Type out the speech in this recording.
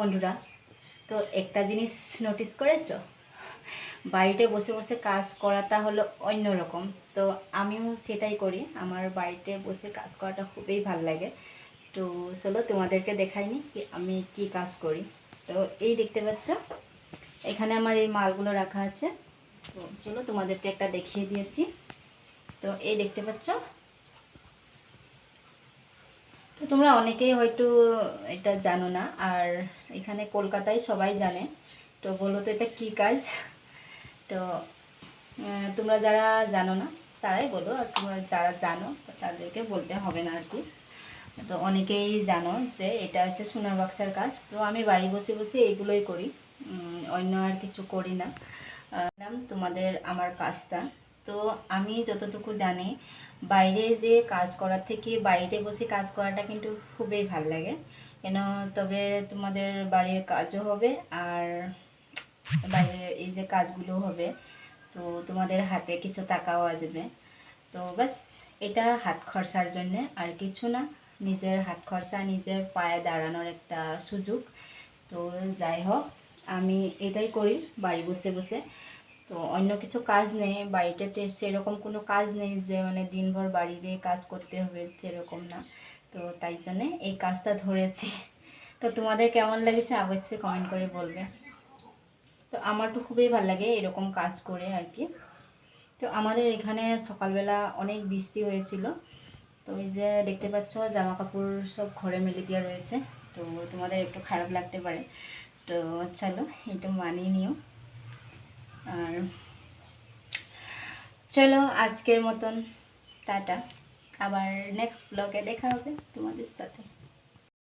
বন্ধুরা, তো একটা জিনিস নোটিস করেছ? বাড়িতে বসে বসে কাজ করাটা হলো অন্য রকম। তো আমিও সেটাই করি। আমার বাড়িতে বসে কাজ করাটা খুবই ভালো লাগে। তো চলো তোমাদেরকে দেখাইনি কি আমি কি কাজ করি। তো এই দেখতে পাচ্ছ, এখানে আমার এই মালগুলো রাখা আছে। তো চলো তোমাদেরকে একটা দেখিয়ে দিয়েছি। তো এই দেখতে পাচ্ছ তোমরা অনেকেই হয়তো এটা জানো না, আর এখানে কলকাতায় সবাই জানে। তো বলো তো এটা কী কাজ? তো তোমরা যারা জানো না, তারাই বলো, আর তোমরা যারা জানো, তাদেরকে বলতে হবে না আর কি। তো অনেকেই জানো যে এটা হচ্ছে সোনার বাক্সার কাজ। তো আমি বাড়ি বসে বসে এইগুলোই করি অন্য আর কিছু করি না। তোমাদের আমার কাজটা। তো আমি যতটুকু জানি, বাইরে যে কাজ করার থেকে বাইরে বসে কাজ করাটা কিন্তু খুবই ভালো লাগে। কেন, তবে তোমাদের বাড়ির কাজও হবে আর বাইরে এই যে কাজগুলো হবে, তো তোমাদের হাতে কিছু টাকাও আসবে। তো বাস এটা হাত খরচার জন্যে আর কিছু না, নিজের হাত খরচা, নিজের পায়ে দাঁড়ানোর একটা সুযোগ। তো যাই হোক, আমি এটাই করি, বাড়ি বসে বসে। তো অন্য কিছু কাজ নেই বাড়িতে তে- সেরকম কোনো কাজ নেই যে মানে দিনভর বাড়িতে কাজ করতে হবে সেরকম না। তো তাই জন্যে এই কাজটা ধরেছি। তো তোমাদের কেমন লেগেছে অবশ্যই কমেন্ট করে বলবে। তো আমার তো খুবই ভালো লাগে এরকম কাজ করে আর কি তো আমাদের এখানে সকালবেলা অনেক বৃষ্টি হয়েছিল। তো এই যে দেখতে পাচ্ছ জামা কাপড় সব ঘরে মেলে দেওয়া রয়েছে। তো তোমাদের একটু খারাপ লাগতে পারে। তো চলো একটু মানিয়ে নিও। আর চলো আজকের মতন টাটা। আবার নেক্সট ব্লগে দেখা হবে তোমাদের সাথে।